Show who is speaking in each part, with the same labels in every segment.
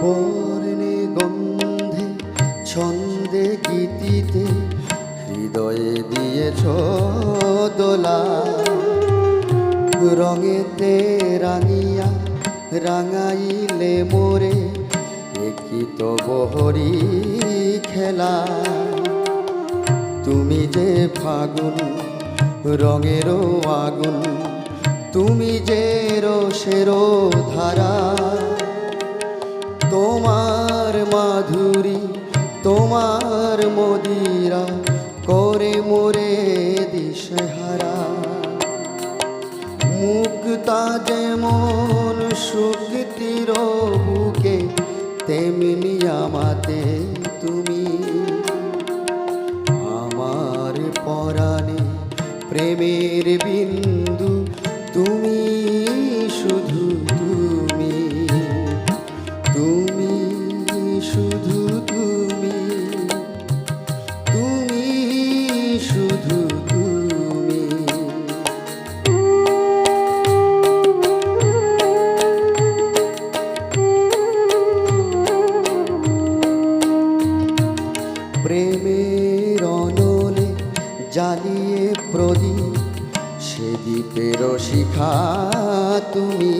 Speaker 1: বর্ণে গন্ধে, ছন্দে গীতিতে হৃদয়ে দিয়েছ দোলা। রঙেতে রাঙিয়া রাঙাইলে মোরে একই তো বহরি খেলা। তুমি যে ফাগুন, রঙেরও আগুন, তুমি যে রোষেরও ধারা। মাধুরী, তোমার মদিরা করে মোরে দিশেহারা। মুক্তা যেমন শুক্তির বুকে, তেমনি আমাতে তুমি। আমার পরাণে প্রেমের বিন্দু, তুমি শুধু তুমি তুমি শুধু তুমি। প্রেমের অনলে জ্বালিয়ে প্রদীপ সে দ্বীপের তুমি।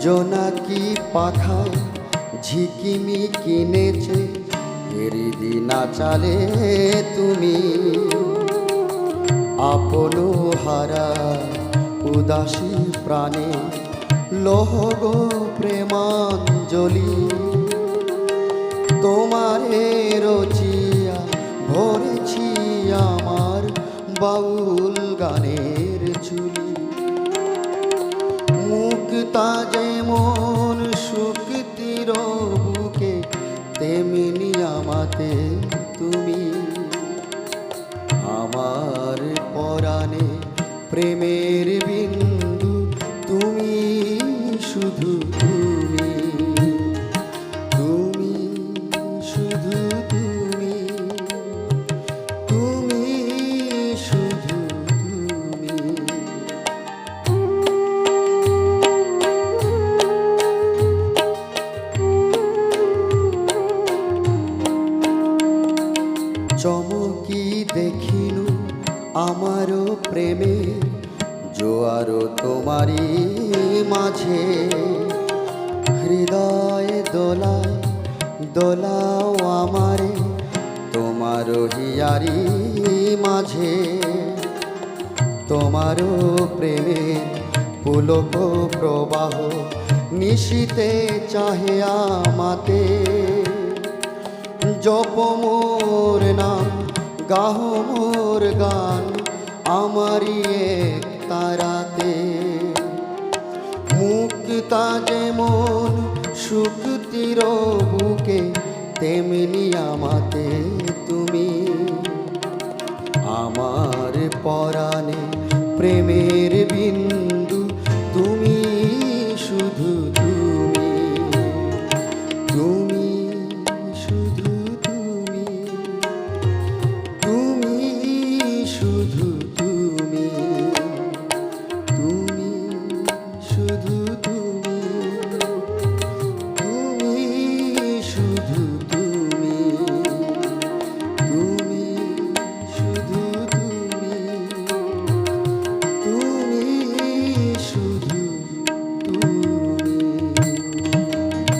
Speaker 1: জোনাকি পাখায় ঝিকিমি কিনেছে, এরিদি না চালে তুমি। আপন হারা উদাসী প্রাণে লোহগ প্রেমাঞ্জলি। তোমারে রচিয়া ভরেছি আমার বাউল গানের চুলি মুক্তা প্রেমের বিন্দু তুমি শুধু তুমি। তুমি শুধু তুমি। তুমি শুধু তুমি। চমকি দেখিনু আমারও প্রেমে, জোয়ারও তোমারই মাঝে। হৃদয় দোলায় দোলাও আমারে, তোমারও হিয়ারি মাঝে। তোমারও প্রেমে পুলক প্রবাহ, নিশিতে চাহে আমাতে। জপ মোর নাম গাহ মোর গান আমারই এক তারাতে। মুক্তা যেমন শুক্তির বুকে, তেমনি আমাতে তুমি। আমার পরাণে প্রেমের good.